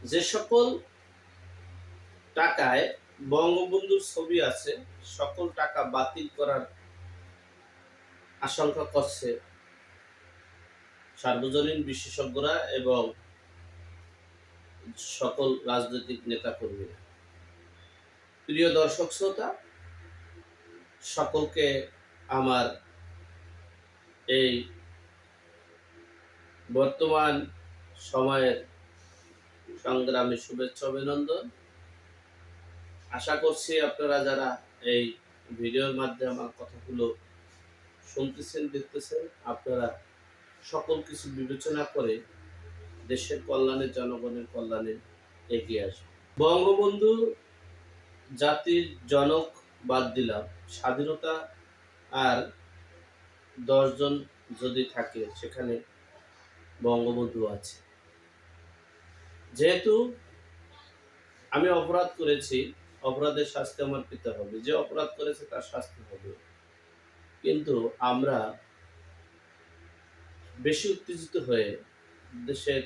যে সকল টাকায় বঙ্গবন্ধুর ছবি আছে, সকল টাকা বাতিল করার আশঙ্কা করছে সার্বজনীন বিশেষজ্ঞরা এবং সকল রাজনৈতিক নেতা কর্মীরা প্রিয় দর্শক শ্রোতা, সকলকে আমার এই বর্তমান সময়ের সংগ্রামী শুভেচ্ছা অভিনন্দন। আশা করছি আপনারা যারা এই ভিডিওর মাধ্যমে আমার কথাগুলো শুনতেছেন, দেখতেছেন, আপনারা সকল কিছু বিবেচনা করে দেশের কল্যাণে, জনগণের কল্যাণে এগিয়ে আসবে বঙ্গবন্ধু জাতির জনক বাদ দিলাম। স্বাধীনতা আর দশজন যদি থাকে, সেখানে বঙ্গবন্ধু আছে। যেহেতু আমি অপরাধ করেছি, অপরাধের শাস্তি আমার পেতে হবে। যে অপরাধ করেছে তার শাস্তি হবে। কিন্তু আমরা বেশি উত্তেজিত হয়ে দেশের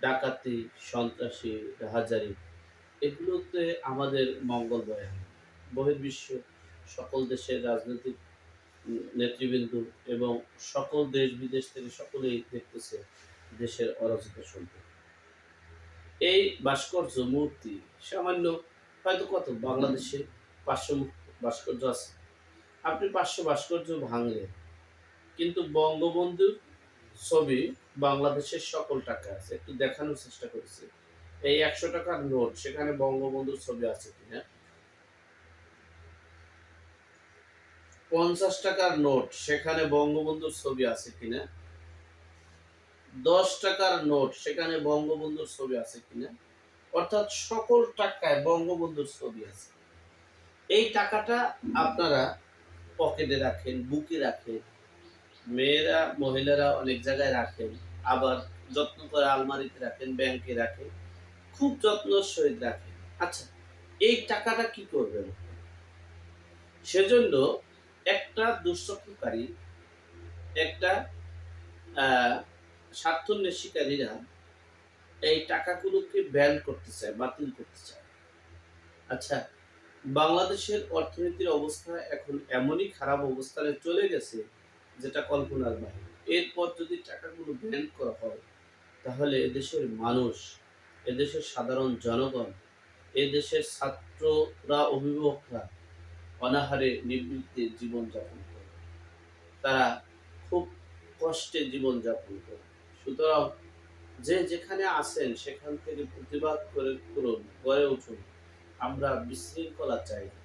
ডাকাতি, সন্ত্রাসী, হাজারি এগুলোতে আমাদের মঙ্গল বয়ে। বহির্বিশ্ব সকল দেশের রাজনৈতিক নেতৃবৃন্দ এবং সকল দেশ বিদেশ থেকে সকলেই দেখতেছে দেশের অরাজকতা সম্পর্কে। এই ভাস্কর্য মূর্তি সামান্য হয়তো কত বাংলাদেশে পাঁচশো ভাস্কর্য আছে। আপনি পাঁচশো ভাস্কর্য ভাঙলেন, কিন্তু বঙ্গবন্ধুর ছবি বাংলাদেশের সকল টাকা আছে। একটু দেখানোর চেষ্টা করেছি। এই একশো টাকার নোট, সেখানে বঙ্গবন্ধুর ছবি আছে কিনা? পঞ্চাশ টাকার নোট, সেখানে বঙ্গবন্ধুর ছবি আছে কিনা? দশ টাকার নোট, সেখানে বঙ্গবন্ধুর ছবি আছে কিনা? অর্থাৎ সকল টাকায় বঙ্গবন্ধুর ছবি আছে। এই টাকাটা আপনারা পকেটে রাখেন, বুকে রাখেন। মেয়েরা, মহিলারা অনেক জায়গায় রাখেন। আবার যত্ন করে আলমারিতে রাখেন, ব্যাংকে রাখেন। খুব যত্ন সহিত রাখেন। আচ্ছা এই টাকাটা কি করবেন? সেজন্য একটা দুষ্চক্রকারী একটা স্বার্থন্বেষীকারীরা এই টাকাগুলোকে ব্যান করতে চায়, বাতিল করতে চায়। আচ্ছা বাংলাদেশের অর্থনীতির অবস্থা এখন এমনই খারাপ অবস্থানে চলে গেছে যেটা কল্পনার বাইরে। এরপর যদি টাকাগুলো ব্যান করা হয়, তাহলে এদেশের মানুষ, এদেশের সাধারণ জনগণ, এদেশের ছাত্ররা, অভিভাবকরা অনাহারে নিবৃত্তে জীবনযাপন করে তারা খুব কষ্টে জীবনযাপন করে সুতরাং যে যেখানে আছেন, সেখান থেকে প্রতিবাদ করে করুন, গড়ে উঠুন। আমরা বিশৃঙ্খলা চাই না।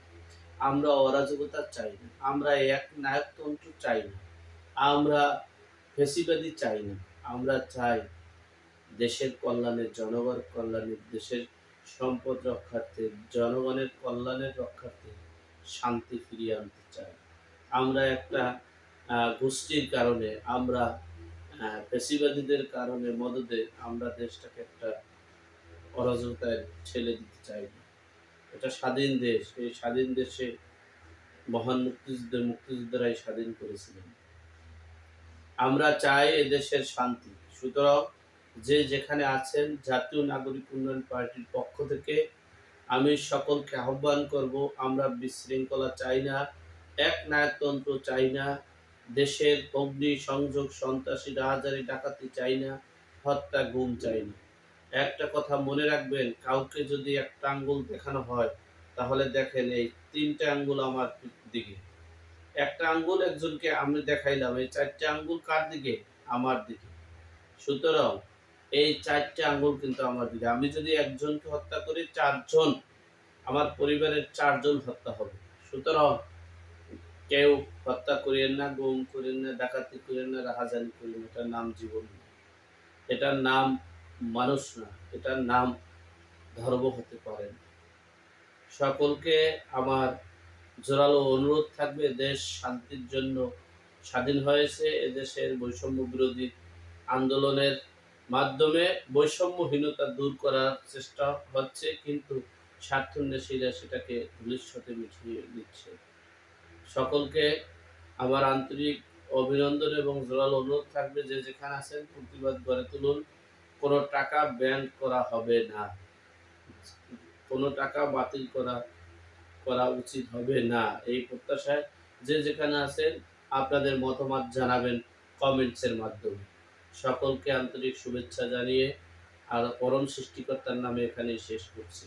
আমরা অরাজকতা চাই না। আমরা এক নায়কতন্ত্র চাই না। আমরা ফেসিবাদী চাই না। আমরা চাই দেশের কল্যাণে জনগণ কল্যাণে, দেশের সম্পদ রক্ষার্থে, জনগণের কল্যাণের রক্ষার্থে শান্তি ফিরিয়ে আনতে চাই। আমরা একটা গোষ্ঠীর কারণে আমরা ফেসিবাদীদের কারণে মদদে আমরা দেশটাকে একটা অরাজকতায় ছেড়ে দিতে চাই না। এটা স্বাধীন দেশ, এই স্বাধীন দেশে মহান মুক্তিযুদ্ধের মুক্তিযোদ্ধারাই স্বাধীন করেছিলেন। আমরা চাই এদেশের শান্তি। সুতরাং যে যেখানে আছেন জাতীয় নাগরিক উন্নয়ন পার্টির পক্ষ থেকে আমি সকলকে আহ্বান করব, আমরা বিশৃঙ্খলা চাই না এক নায়কতন্ত্র চাই না দেশের অগ্নি সংযোগ সন্ত্রাসী রাহাজারি ডাকাতি চাই না, হত্যা গুম চাই না। একটা কথা মনে রাখবেন, কাউকে যদি একটা আঙ্গুল দেখানো হয়, তাহলে দেখেন এই তিনটে আঙ্গুল আমার দিকে। একটা আঙ্গুল একজনকে আমি দেখাইলাম, এই চারটে আঙ্গুল কার দিকে? আমার দিকে। সুতরাং এই চারটে আঙ্গুল কিন্তু আমার দিকে। আমি যদি একজনকে হত্যা করি, চারজন, আমার পরিবারের চারজন হত্যা হবে। সুতরাং কেউ হত্যা করিয়েন না, গুম করেন না, ডাকাতি করেন না, রাহাজানি করেন এটার নাম জীবন এটার নাম মানুষ না, এটার নাম ধর্ম হতে পারে সকলকে আমার জোরালো অনুরোধ থাকবে, দেশ শান্তির জন্য স্বাধীন হয়েছে, এদেশের বৈষম্য বিরোধী আন্দোলনের মাধ্যমে বৈষম্যহীনতা দূর করার চেষ্টা হচ্ছে, কিন্তু স্বার্থন্বেষীরা সেটাকে ভবিষ্যতে মিটিয়ে দিচ্ছে সকলকে আমার আন্তরিক অভিনন্দন এবং জোরালো অনুরোধ থাকবে যে যেখানে আছেন প্রতিবাদ গড়ে তুলুন। কোনো টাকা ব্যান করা হবে না। কোনো টাকা বাতিল করা করা উচিত হবে না। এই প্রত্যাশায় যে যেখানে আছেন আপনাদের মতামত জানাবেন কমেন্টসের মাধ্যমে। সকলকে আন্তরিক শুভেচ্ছা জানিয়ে আর পরম সৃষ্টিকর্তার নামে এখানে শেষ করছি।